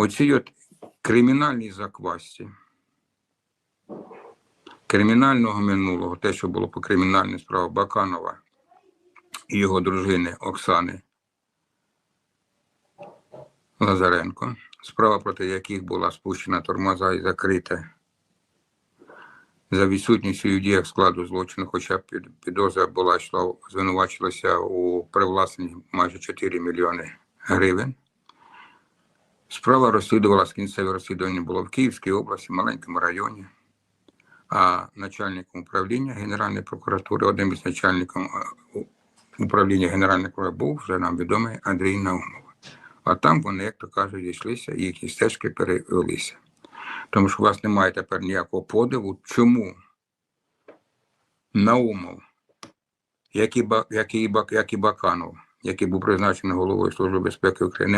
Оці от кримінальні заквасті кримінального минулого, те, що було по кримінальній справі Баканова і його дружини Оксани Лазаренко, справа проти яких була спущена тормоза і закрита за відсутністю у діях складу злочину, хоча під- підозра була йшла, звинувачилася у привласненні майже 4 мільйони гривень. Справа розслідувалася, кінцеве розслідування було в Київській області, маленькому районі. А начальником управління Генеральної прокуратури, одним із начальників е, управління Генеральної прокуратури був вже нам відомий Андрій Наумов. А там вони, як то кажуть, дійшлися і їхні стежки перевелися. Тому що у вас немає тепер ніякого подиву, чому Наумов, як і, як як і Баканов, який був призначений головою Служби безпеки України,